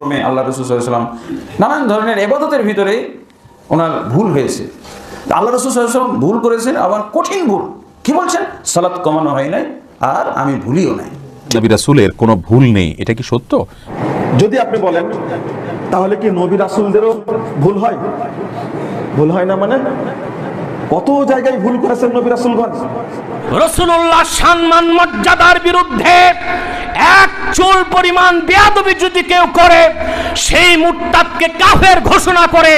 ক্রমে আল্লাহ রসুলাম নানান ধরনের এবাদতের ভিতরে ওনার ভুল হয়েছে। আল্লাহ রসুলাম ভুল করেছেন আবার কঠিন ভুল। কি বলছেন? সালাত কমানো হয় নাই আর আমি ভুলিও নাই। নবী রাসূলের কোনো ভুল নেই এটা কি সত্য? যদি আপনি বলেন তাহলে কি নবী রাসুলদেরও ভুল হয়? ভুল হয় না মানে? কত জায়গায় ভুল করেছেন নবী রাসুলগণ? রসুল্লাহ সম্মান মর্যাদার বিরুদ্ধে এক চুল পরিমাণ বেয়াদবি যদি কেউ করে সেই মুরতাদকে কাফের ঘোষণা করে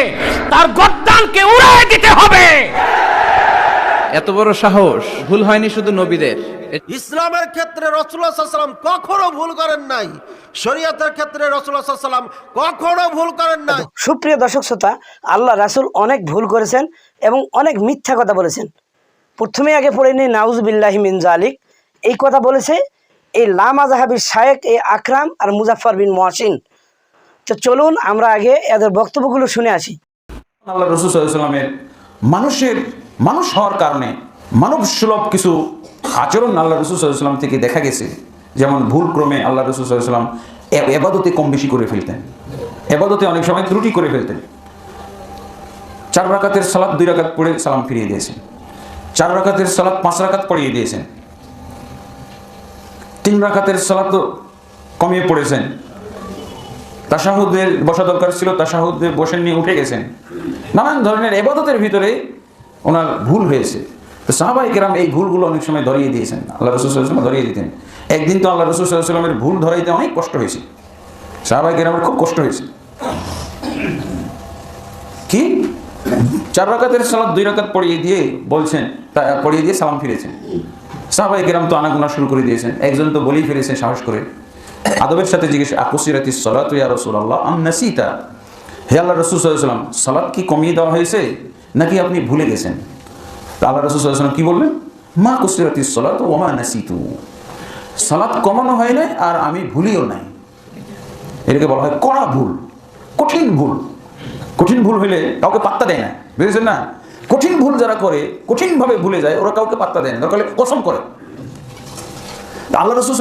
তার গদ্দানকে উড়াই দিতে হবে। এত বড় সাহস ভুল হয়নি শুধু নবীদের। ইসলামের ক্ষেত্রে রসুল্লাহ সাল্লাম কখনো ভুল করেন নাই। শরীয়তের ক্ষেত্রে রসুল্লাহ সাল্লাম কখনো ভুল করেন নাই। সুপ্রিয় দর্শক শ্রোতা আল্লাহ রাসুল অনেক ভুল করেছেন এবং অনেক মিথ্যা কথা বলেছেন। প্রথমে আগে পড়ে নিই, নাউজবিল্লাহি মিন জালিক এই কথা বলেছে, এই লামা জাহাবির শায়েক এই আকরাম আর মুজাফর বিন মহাসিন। তো চলুন আমরা আগে এদের বক্তব্যগুলো শুনে আসি। আল্লাহ রসুলামের মানুষের, মানুষ হওয়ার কারণে মানব সুলভ কিছু আচরণ আল্লাহ রসুলাম থেকে দেখা গেছে। যেমন ভুল ক্রমে আল্লাহ রসুলাম এবাদতে কম বেশি করে ফেলতেন। এবাদতে অনেক সময় ত্রুটি করে ফেলতেন। চার রাকাতের সালাদ দুই রাকাত পড়ে সালাম ফিরিয়ে দিয়েছেন। চার রাকাতের সালাদ পাঁচ রাকাত পড়িয়ে দিয়েছেন। তিন রাকাতের সালাদ তো কমিয়ে পড়েছেন। তাসাহুদের বসা দরকার ছিল তাসাহুদের বসেন নিয়ে উঠে গেছেন। নানান ধরনের এবাদতের ভিতরে ওনার ভুল হয়েছে। তো সাহাবাই কেরাম এই ভুলগুলো অনেক সময় ধরিয়ে দিয়েছেন। আল্লাহ রসুলাম ধরিয়ে দিতেন। একদিন তো আল্লাহ রসুলামের ভুল ধরাইতে অনেক কষ্ট হয়েছে। সাহাবাই কেরামের খুব কষ্ট হয়েছে। কি? চার রকাতের সালাদ দুই রাকাত পড়িয়ে দিয়ে বলছেন পড়িয়ে দিয়ে সালাম ফিরেছেন। সাহাবাই কেরাম তো আনাগোনা শুরু করে দিয়েছেন। একজন তো বলেই ফিরেছেন সাহস করে। আদবের সাথে জিজ্ঞেস আকুসিরাতি সলাত ইয়া রসুল আল্লাহ আম নাসিতা? হে আল্লাহ রসুল সাল্লাম সালাদ কি কমিয়ে দেওয়া হয়েছে নাকি আপনি ভুলে গেছেন? তা আল্লাহ রসুল সাল্লাম কি বললেন? মা কুসিরাতি সলাত ওমা নাসিতু। সালাদ কমানো হয় নাই আর আমি ভুলিও নাই। এটাকে বলা হয় কড়া ভুল, কঠিন ভুল। কঠিন ভুল হইলে কাউকে পাত্তা দেয় না, বুঝেছেন না? কঠিন ভুল যারা করে, কঠিনভাবে ভুলে যায়, ওরা কাউকে পাত্তা দেয় না, দরকার কসম করে। আল্লাহ রসুল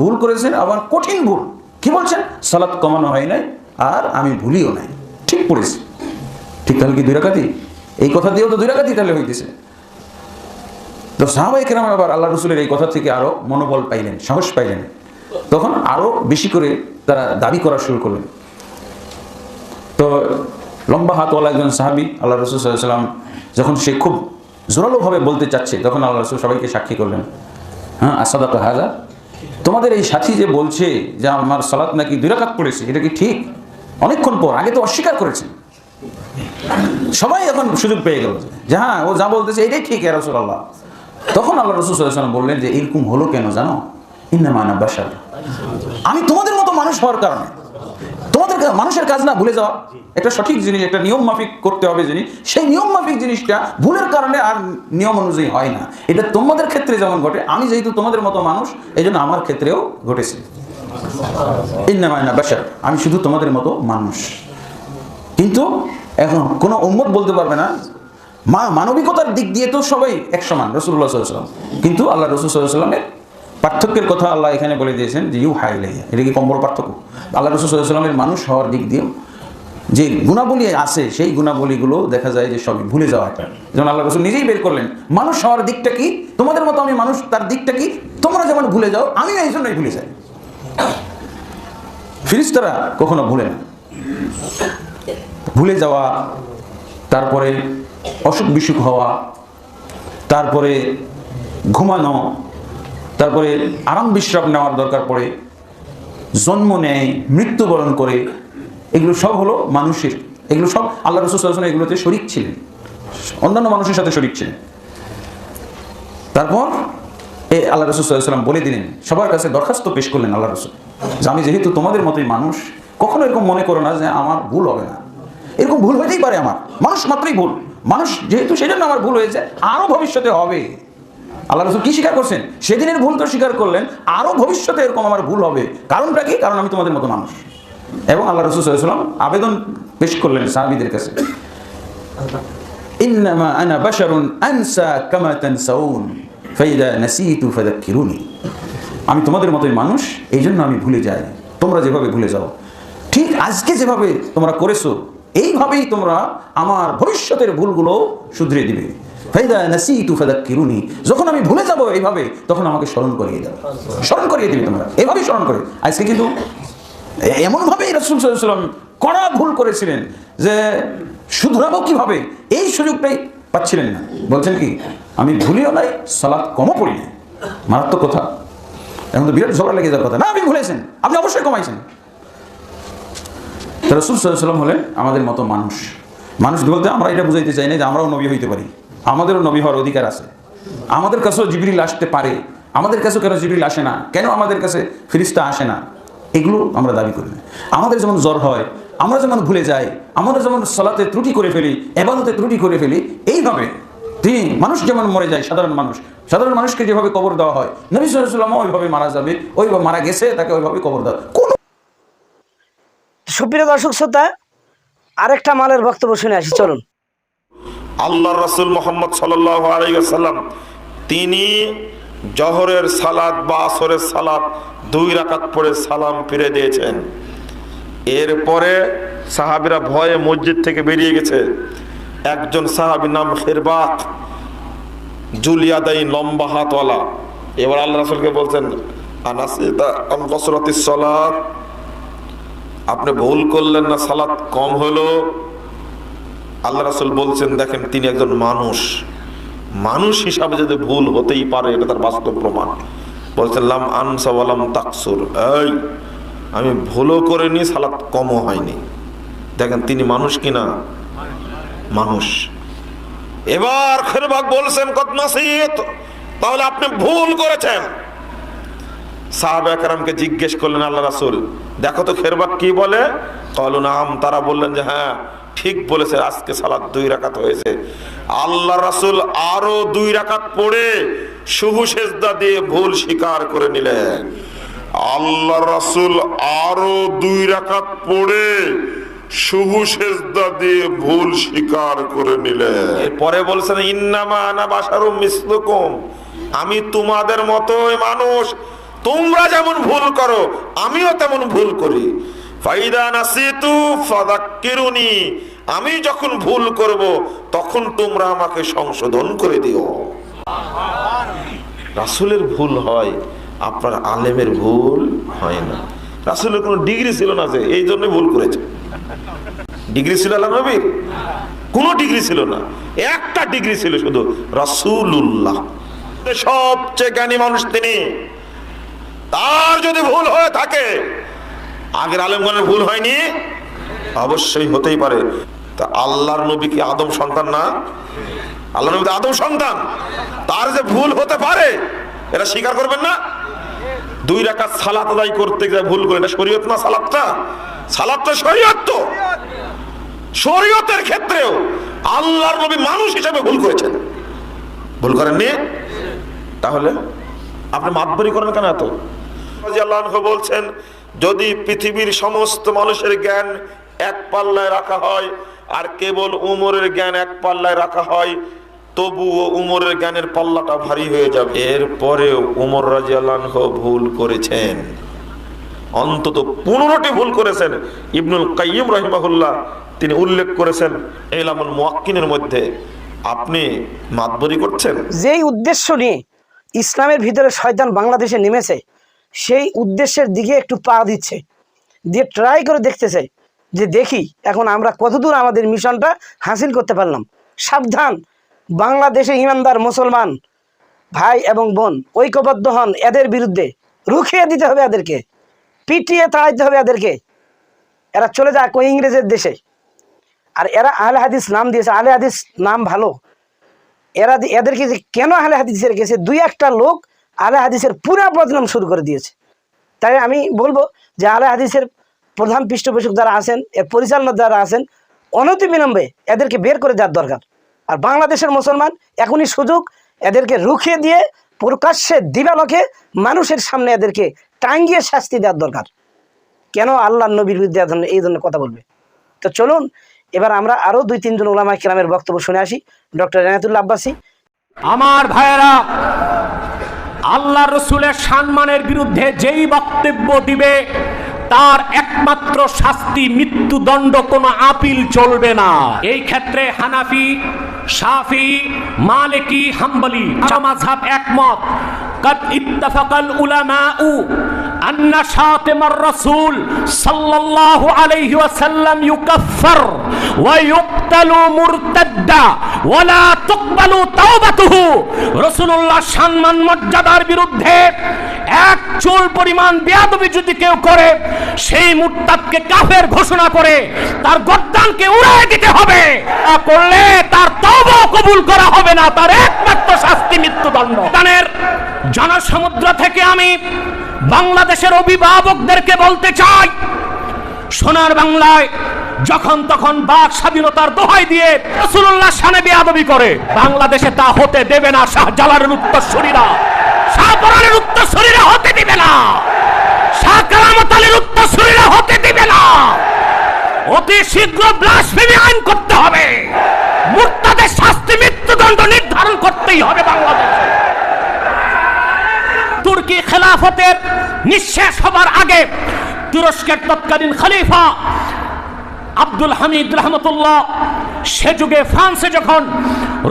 ভুল করেছেন, আবার কঠিন ভুল। কি বলছেন? সালাত কমানো হয় নাই, আর আমি ভুলিও নাই। ঠিক পড়েছি। ঠিক তাহলে কি দুই এই কথা দিয়েও তো দুই তাহলে হইতেছে। তো সাহাবাই কেরাম আবার আল্লাহ রসুলের এই কথা থেকে আরও মনোবল পাইলেন, সাহস পাইলেন। তখন আরও বেশি করে তারা দাবি করা শুরু করলেন। তো লম্বা হাতওয়ালা একজন সাহাবি আল্লাহ রসুল সাল্লাম যখন সে খুব জোরালোভাবে বলতে চাচ্ছে, তখন আল্লাহ রসুল সবাইকে সাক্ষী করলেন। হ্যাঁ আসাদাত হাজা তোমাদের এই সাথী যে বলছে যে আমার সালাত নাকি দুরাকাত পড়েছে, এটা কি ঠিক? অনেকক্ষণ পর, আগে তো অস্বীকার করেছে। সবাই এখন সুযোগ পেয়ে গেল যে হ্যাঁ ও যা বলতেছে, এটাই ঠিক এ রসুল আল্লাহ তখন আল্লাহ রসুল সাল্লাম বললেন যে, এরকম হলো কেন জানো? ইন্নামানা বাসার আমি তোমাদের মতো মানুষ হওয়ার কারণে। মানুষের কাজ না ভুলে যাওয়া। একটা সঠিক জিনিস একটা নিয়ম মাফিক করতে হবে জিনিস। সেই নিয়ম মাফিক জিনিসটা ভুলের কারণে আর নিয়ম অনুযায়ী হয় না। এটা তোমাদের ক্ষেত্রে যেমন ঘটে আমি যেহেতু তোমাদের মতো মানুষ এই আমার ক্ষেত্রেও ঘটেছে। ইন্নামায়না বাসার আমি শুধু তোমাদের মতো মানুষ। কিন্তু এখন কোনো উম্মত বলতে পারবে না মা মানবিকতার দিক দিয়ে তো সবাই এক সমান রসুল্লাহ সাল্লাম কিন্তু আল্লাহ রসুল সাল্লামের পার্থক্যের কথা আল্লাহ এখানে বলে দিয়েছেন যে ইউ হাই লাইয়া এটা কি কম্বল পার্থক্য? আল্লাহ রসুল সাল্লামের মানুষ হওয়ার দিক দিয়েও যে গুণাবলী আছে, সেই গুণাবলীগুলো দেখা যায় যে সবই ভুলে যাওয়া যেমন আল্লাহ রসুল নিজেই বের করলেন, মানুষ হওয়ার দিকটা কি? তোমাদের মতো আমি মানুষ, তার দিকটা কি? তোমরা যেমন ভুলে যাও আমি এই জন্যই ভুলে যাই। ফিরিস্তারা কখনো ভুলে না। ভুলে যাওয়া, তারপরে অসুখ বিসুখ হওয়া, তারপরে ঘুমানো তারপরে আরাম বিশ্রাম নেওয়ার দরকার পড়ে, জন্ম নেয়, মৃত্যুবরণ করে, এগুলো সব হলো মানুষের, এগুলো সব আল্লাহ রসুল সাল্লাল্লাহু এগুলোতে শরিক ছিলেন। অন্যান্য মানুষের সাথে শরিক ছিলেন। তারপর এ আল্লাহ রসুল সাল্লাম বলে দিলেন, সবার কাছে দরখাস্ত পেশ করলেন আল্লাহ রসুল। যে আমি যেহেতু তোমাদের মতোই মানুষ, কখনো এরকম মনে করো না যে আমার ভুল হবে না। এরকম ভুল হইতেই পারে আমার, মানুষ মাত্রই ভুল। মানুষ যেহেতু সেজন্য আমার ভুল হয়েছে, আরও ভবিষ্যতে হবে। আল্লাহ রসুল কি স্বীকার করছেন? সেদিনের ভুল তো স্বীকার করলেন আরও ভবিষ্যতে এরকম আমার ভুল হবে। কারণটা কি? কারণ আমি তোমাদের মতো মানুষ। এবং আল্লাহ রসুল সাল্লাম আবেদন পেশ করলেন সাহাবিদের কাছে। ইন্নামা আনা বাশারুন আনসা কামা তানসাউন, ফাইদা নাসিতু ফাযাক্কিরুনি। আমি তোমাদের মতোই মানুষ এই জন্য আমি ভুলে যাই। তোমরা যেভাবে ভুলে যাও। ঠিক আজকে যেভাবে তোমরা করেছ, এইভাবেই তোমরা আমার ভবিষ্যতের ভুলগুলো শুধরে দিবে। ফাইদা যখন আমি ভুলে যাব এইভাবে, তখন আমাকে স্মরণ করিয়ে দাও। স্মরণ করিয়ে দিবে তোমরা। এভাবেই স্মরণ করে। আজকে কিন্তু এমনভাবেই রসুল সাল্লাম কড়া ভুল করেছিলেন যে শুধরাবো কীভাবে? এই সুযোগটাই পাচ্ছিলেন না। বলছেন কি, আমি ভুলিও নাই সালাদ কমও পড়ি নাই। মারাত্মক কথা। এখন তো বিরাট ঝগড়া লেগে যাওয়ার কথা। না, আপনি ভুলেছেন। আপনি অবশ্যই কমাইছেন। রসুল সাল্লাম হলেন আমাদের মতো মানুষ। মানুষ বলতে আমরা এটা বুঝাইতে চাই না যে আমরাও নবী হইতে পারি। আমাদেরও নবী হওয়ার অধিকার আছে। আমাদের কাছেও জিবরিল আসতে পারে। আমাদের কাছেও কেন জিবরিল আসে না? কেন আমাদের কাছে ফিরিস্তা আসে না? এগুলো আমরা দাবি করি আমাদের যেমন জ্বর হয়, আমরা যেমন ভুলে যাই, আমরা যেমন সলাতে ত্রুটি করে ফেলি, এবাদতে ত্রুটি করে ফেলি, এইভাবে তিনি মানুষ যেমন মরে যায়, সাধারণ মানুষ, সাধারণ মানুষকে যেভাবে কবর দেওয়া হয়, নবী সাল্লামও ওইভাবে মারা যাবে, ওইভাবে মারা গেছে, তাকে ওইভাবে কবর দেওয়া কোন সুপ্রিয় দর্শক, শ্রোতা, আরেকটা মালের বক্তব্য শুনে আসি, চলুন। আল্লাহ রসুল মোহাম্মদ সাল্লাম তিনি জহরের সালাদ বা আসরের সালাদ দুই রাকাত পরে সালাম ফিরে দিয়েছেন। এরপরে সাহাবিরা ভয়ে মসজিদ থেকে বেরিয়ে গেছে। একজন সাহাবি নাম খেরবাক জুলিয়াদাই লম্বা হাতওয়ালা। এবার আল্লাহ রাসুলকে বলছেন সালাত? আপনি ভুল করলেন না, সালাত কম হলো। আল্লাহ রাসুল বলছেন, দেখেন, তিনি একজন মানুষ। মানুষ হিসাবে যদি ভুল হতেই পারে, এটা তার বাস্তব প্রমাণ। বলছেন, লাম আনসাওয়ালাম তাকসুর। এই, আমি ভুলও করিনি, সালাত কমও হয়নি। দেখেন, তিনি মানুষ কিনা? মানুষ। এবার খেরবাগ বলছেন কত নাসিত, তাহলে আপনি ভুল করেছেন। সাহাবে একরামকে জিজ্ঞেস করলেন, আল্লাহ রাসুল, দেখো তো খেরবাক কি বলে? কলু, নাম। তারা বললেন যে হ্যাঁ ঠিক বলেছে, আজকে সালাদ দুই রাকাত হয়েছে। আল্লাহ রাসুল আরও দুই রাকাত পড়ে শুভ সেজদা দিয়ে ভুল স্বীকার করে নিলেন। আল্লাহ রাসুল আরও দুই রাকাত পড়ে শুভ সেজদা ভুল স্বীকার করে নিলেন। পরে বলছেন, ইন্নামা আনা বাসারু মিসলুকুম। আমি তোমাদের মতোই মানুষ। তোমরা যেমন ভুল করো, আমিও তেমন ভুল করি। ফাইদা নাসিতু ফাদাক্কিরুনি। আমি যখন ভুল করব, তখন তোমরা আমাকে সংশোধন করে দিও। রাসূলের ভুল হয়, আপনার আলেমের ভুল হয় না। রাসূলের কোনো ডিগ্রি ছিল না যে, এই জন্য ভুল করেছে। ডিগ্রি ছিল আল্লাহ নবীর? কোনো ডিগ্রি ছিল না। একটা ডিগ্রি ছিল শুধু, রাসূলুল্লাহ। সবচেয়ে জ্ঞানী মানুষ তিনি। তার যদি ভুল হয়ে থাকে, আগের আলেমগণের ভুল হয়নি? অবশ্যই হতেই পারে। তা আল্লাহর নবী কি আদম সন্তান না? আল্লাহ নবী আদম সন্তান। তার যে ভুল হতে পারে, এটা স্বীকার করবেন না? দুই রাকাত সালাত আদায় করতে গিয়ে ভুল করে, এটা শরীয়ত না সালাতটা? সালাতটা শরীয়ত তো। শরীয়তের ক্ষেত্রেও আল্লাহর নবী মানুষ হিসেবে ভুল করেছেন। ভুল করেননি তাহলে আপনি মাতবরি করেন কেন এত? আনহু বলছেন, যদি পৃথিবীর সমস্ত মানুষের জ্ঞান এক পাল্লায় রাখা হয় আর কেবল উমরের জ্ঞান এক পাল্লায় রাখা হয়, তবুও উমরের জ্ঞানের পাল্লাটা ভারী হয়ে যাবে। এরপরেও উমর রাজিয়াল্লাহ ভুল করেছেন। অন্তত পনেরোটি ভুল করেছেন। ইবনুল কাইম রহিমাহুল্লাহ তিনি উল্লেখ করেছেন এলামুল মুয়াক্কিনের মধ্যে। আপনি মাতবরি করছেন? যেই উদ্দেশ্য নিয়ে ইসলামের ভিতরে শয়তান বাংলাদেশে নেমেছে, সেই উদ্দেশ্যের দিকে একটু পা দিচ্ছে। দিয়ে ট্রাই করে দেখতেছে যে দেখি এখন আমরা কতদূর আমাদের মিশনটা হাসিল করতে পারলাম। সাবধান, বাংলাদেশে ইমানদার মুসলমান ভাই এবং বোন, ঐক্যবদ্ধ হন এদের বিরুদ্ধে রুখিয়ে দিতে হবে এদেরকে, পিটিয়ে তাড়াইতে হবে এদেরকে। এরা চলে যাক ওই ইংরেজের দেশে। আর এরা আহলে হাদিস নাম দিয়েছে। আহলে হাদিস নাম ভালো। এরা এদেরকে যে কেন আহলে হাদিসে রেখেছে দুই একটা লোক আহলে হাদিসের পুরা বদনাম শুরু করে দিয়েছে। তাই আমি বলব যে আহলে হাদিসের প্রধান পৃষ্ঠপোষক যারা আছেন, এর পরিচালনা যারা আছেন, অনতি বিলম্বে এদেরকে বের করে দেওয়ার দরকার। আর বাংলাদেশের মুসলমান এখনই সুযোগ এদেরকে রুখিয়ে দিয়ে প্রকাশ্যে দিবালকে মানুষের সামনে এদেরকে টাঙ্গিয়ে শাস্তি দেওয়ার দরকার। কেন আল্লাহ নবীর বিরুদ্ধে এই ধরনের কথা বলবে? তো চলুন, এবার আমরা আরও দুই, তিনজন ওলামা কিরামের বক্তব্য শুনে আসি। ডক্টর রেনাতুল্লা আব্বাসী। আমার ভাইয়েরা, আল্লাহ রসুলের সম্মানের বিরুদ্ধে যেই বক্তব্য দিবে তার একমাত্র শাস্তি মৃত্যুদণ্ড কোনো আপিল চলবে না। এই ক্ষেত্রে হানাফি শাফি মালিকি হাম্বলি মাযহাব একমত قد اتفق العلماء أن شاتم الرسول صلى الله عليه وسلم يكفر ويقتل مرتدا ولا تقبل توبته رسول الله সম্মান মর্যাদার বিরুদ্ধে এক চুল পরিমাণ বেয়াদবি যদি কেউ করে সেই মুরতাদকে কাফের ঘোষণা করে তার গর্দানকে উড়ায় দিতে হবে তা করলে তার কবুল করা হবে না, তার একমাত্র শাস্তি মৃত্যুদণ্ড। তানের জনসমুদ্র থেকে আমি বাংলাদেশের অভিভাবকদেরকে বলতে চাই, সোনার বাংলায় যখন তখন বাক স্বাধীনতার দোহাই দিয়ে রসুল্লাহ সানে বেয়াদবি করে, বাংলাদেশে তা হতে দেবে না, শাহজালালের উত্তরসূরিরা। শাহপরানের উত্তরসূরিরা হতে দিবে না। শাহ কালামত আলীর উত্তরসূরিরা হতে দিবে না। অতি শীঘ্র ব্লাসফেমি আইন করতে হবে। মুক্তাদের শাস্তি, মৃত্যুদণ্ড নির্ধারণ করতেই হবে বাংলাদেশে। তুর্কি খেলাফতের নিঃশেষ হবার আগে তুরস্কের তৎকালীন খলিফা আব্দুল হামিদ রহমতুল্লাহ, সে যুগে ফ্রান্সে যখন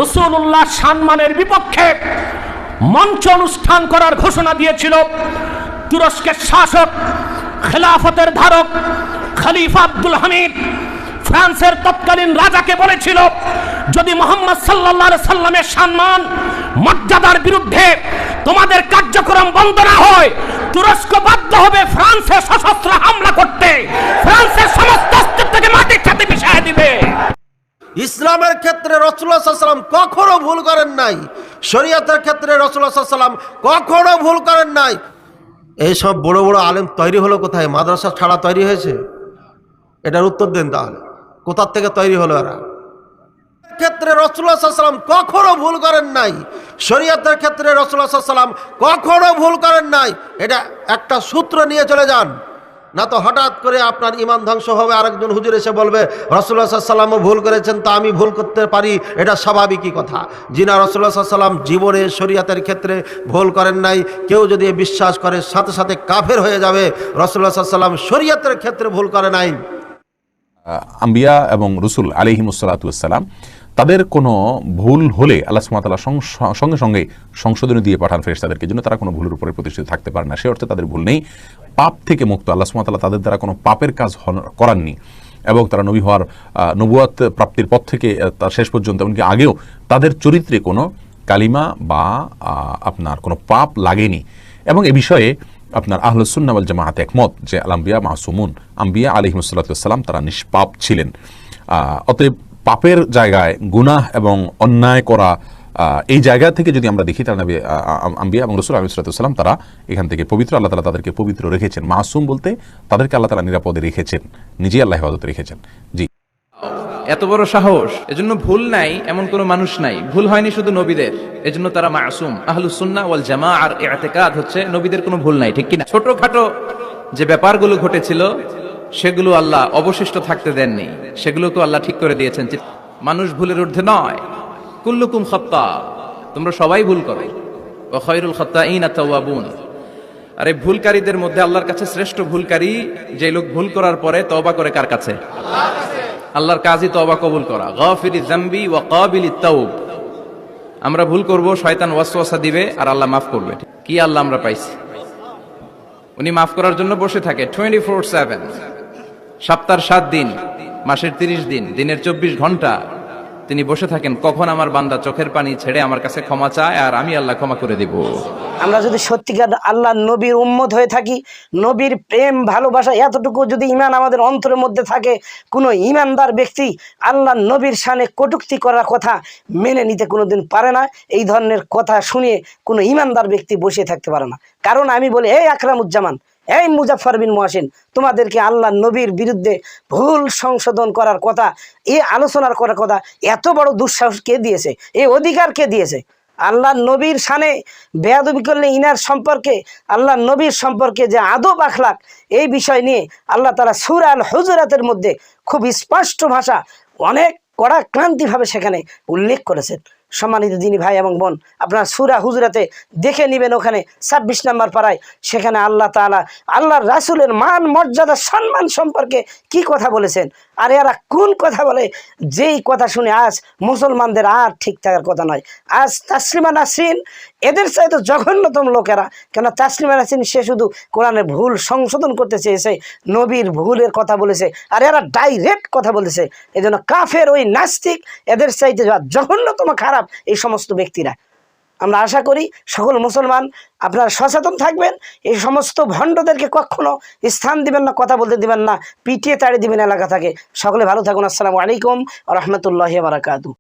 রসুল্লাহ সানমানের বিপক্ষে মঞ্চ অনুষ্ঠান করার ঘোষণা দিয়েছিল, তুরস্কের শাসক, খেলাফতের ধারক খলিফা আব্দুল হামিদ ফ্রান্সের তৎকালীন রাজাকে বলেছিল, যদি মোহাম্মদ সাল্লাহ সাল্লামের সম্মান মর্যাদার বিরুদ্ধে তোমাদের কার্যক্রম বন্ধ না হয়, তুরস্ক বাধ্য হবে ফ্রান্সে সশস্ত্র হামলা করতে। ফ্রান্সের সমস্ত অস্তিত্বকে মাটির সাথে মিশিয়ে দিবে। ইসলামের ক্ষেত্রে রসুল্লাহ সাল্লাম কখনো ভুল করেন নাই। শরীয়তের ক্ষেত্রে রসুল্লাহ সাল্লাম কখনো ভুল করেন নাই। এইসব বড় বড় আলেম তৈরি হলো কোথায়? মাদ্রাসা ছাড়া তৈরি হয়েছে? এটার উত্তর দেন তাহলে। কোথার থেকে তৈরি হলো এরা? ক্ষেত্রে রসুল্লাহ সাল্লাম কখনো ভুল করেন নাই। শরীয়তের ক্ষেত্রে রসুল্লাহ সাল্লাম কখনো ভুল করেন নাই। এটা একটা সূত্র নিয়ে চলে যান। না তো হঠাৎ করে আপনার ইমান ধ্বংস হবে, আরেকজন হুজুর এসে বলবে রসুল্লাহ সাল্লামও ভুল করেছেন, তা আমি ভুল করতে পারি। এটা স্বাভাবিকই কথা। যিনা রসুল্লাহ সাল্লাম জীবনে শরীয়তের ক্ষেত্রে ভুল করেন নাই, কেউ যদি বিশ্বাস করে, সাথে সাথে কাফের হয়ে যাবে রসুল্লাহ সাল্লাম শরীয়তের ক্ষেত্রে ভুল করে নাই। আম্বিয়া এবং রসুল আলিহিমসালাতাম তাদের কোনো ভুল হলে আল্লাহ সুমাতাল্লাহ সঙ্গে সঙ্গে সংশোধনী দিয়ে পাঠান ফেরেস তাদেরকে জন্য তারা কোনো ভুলের উপরে প্রতিষ্ঠিত থাকতে পারে না। সে অর্থে তাদের ভুল নেই। পাপ থেকে মুক্ত আল্লাহ সুমাতাল্লাহ তাদের দ্বারা কোনো পাপের কাজ করাননি। এবং তারা নবী হওয়ার নবুয়াত প্রাপ্তির পথ থেকে তার শেষ পর্যন্ত এমনকি আগেও তাদের চরিত্রে কোনো কালিমা বা আপনার কোনো পাপ লাগেনি। এবং এ বিষয়ে আপনার আহলুসুন্নাওয়াল জামাহাত একমত যে আলাম্বিয়া মাহসুমুন আম্বিয়া আলিহিমসাল্লাম তারা নিষ্পাপ ছিলেন। অতএব পাপের জায়গায় গুনাহ এবং অন্যায় করা এই জায়গা থেকে যদি আমরা দেখি তারা নবী, আম্বিয়া এবং রসুল আলিমসাল্লাম তারা এখান থেকে পবিত্র আল্লাহ তালা তাদেরকে পবিত্র রেখেছেন। মাসুম বলতে তাদেরকে আল্লাহ তালা নিরাপদে রেখেছেন। নিজেই আল্লাহ হেফাজতে রেখেছেন। জি। এত বড় সাহস, এজন্য ভুল নাই, এমন কোনো মানুষ নাই। ভুল হয়নি শুধু নবীদের, এজন্য তারা মাসুম। আহলুস সুন্নাহ ওয়াল জামা আর ইআতিকাদ হচ্ছে নবীদের কোনো ভুল নাই, ঠিক কিনা? ছোটখাটো যে ব্যাপারগুলো ঘটেছিল, সেগুলো আল্লাহ অবশিষ্ট থাকতে দেননি। সেগুলোকে আল্লাহ ঠিক করে দিয়েছেন। যে মানুষ ভুলের ঊর্ধ্বে নয়। কুল্লুকুম খত্তা তোমরা সবাই ভুল করো। ও খয়রুল খত্তা ইন আতাওয়াবুন আর এই ভুলকারীদের মধ্যে আল্লাহর কাছে শ্রেষ্ঠ ভুলকারী যে লোক ভুল করার পরে তওবা করে কার কাছে? আল্লাহর কাজই তবা কবুল করা। গফিরি জাম্বি ও কাবিলি তাউব আমরা ভুল করব, শয়তান ওয়াসওয়াসা দিবে আর আল্লাহ মাফ করবে। কি আল্লাহ আমরা পাইছি? উনি মাফ করার জন্য বসে থাকে। টোয়েন্টি ফোর সেভেন সপ্তাহের সাত দিন, মাসের তিরিশ দিন, দিনের চব্বিশ ঘণ্টা। তিনি বসে থাকেন, কখন আমার বান্দা চোখের পানি ছেড়ে আমার কাছে ক্ষমা চায় আর আমি আল্লাহ ক্ষমা করে দিব? আমরা যদি সত্যিকার আল্লাহ নবীর উম্মত হয়ে থাকি, নবীর প্রেম, ভালোবাসা এতটুকু যদি ইমান আমাদের অন্তরের মধ্যে থাকে, কোনো ইমানদার ব্যক্তি আল্লাহ নবীর সানে কটুক্তি করার কথা মেনে নিতে কোনোদিন পারে না। এই ধরনের কথা শুনে কোনো ইমানদার ব্যক্তি বসে থাকতে পারে না। কারণ আমি বলি, এই আকরামুজ্জামান এই মুজাফর বিন মহাসিন, তোমাদেরকে আল্লাহ নবীর বিরুদ্ধে ভুল সংশোধন করার কথা, এই আলোচনার করার কথা, এত বড় দুঃসাহস কে দিয়েছে? এই অধিকার কে দিয়েছে? আল্লাহ নবীর সানে বেয়াদবি করলে ইনার সম্পর্কে আল্লাহ নবীর সম্পর্কে যে আদব আখলাক, এই বিষয় নিয়ে আল্লাহ তারা সুর আল হুজরাতের মধ্যে খুব স্পষ্ট ভাষা অনেক কড়া ক্লান্তিভাবে সেখানে উল্লেখ করেছেন। সম্মানিত দিনী ভাই এবং বোন, আপনার সুরা হুজরাতে দেখে নেবেন ওখানে ছাব্বিশ নম্বর পাড়ায়। সেখানে আল্লাহ তাআলা আল্লাহর রাসূলের মান, মর্যাদা, সম্মান সম্পর্কে কি কথা বলেছেন? আর এরা কোন কথা বলে? যেই কথা শুনে আজ মুসলমানদের আর ঠিক থাকার কথা নয়। আজ তাসলিমা নাসরিন, এদের চাইতে জঘন্যতম লোকেরা। কেন তাসলিমা নাসরিন, সে শুধু কোরআনের ভুল সংশোধন করতে চেয়েছে, নবীর ভুলের কথা বলেছে, আর এরা ডাইরেক্ট কথা বলেছে এই জন্য কাফের ওই নাস্তিক, এদের চাইতে জঘন্যতম খারাপ এই সমস্ত ব্যক্তিরা। আমরা আশা করি সকল মুসলমান আপনারা সচেতন থাকবেন, এই সমস্ত ভণ্ডদেরকে কখনো স্থান দিবেন না, কথা বলতে দিবেন না, পিটিয়ে তাড়িয়ে দিবেন এলাকা থাকে। সকলে ভালো থাকুন, আসসালামু আলাইকুম রহমতুল্লাহ বারাকাতু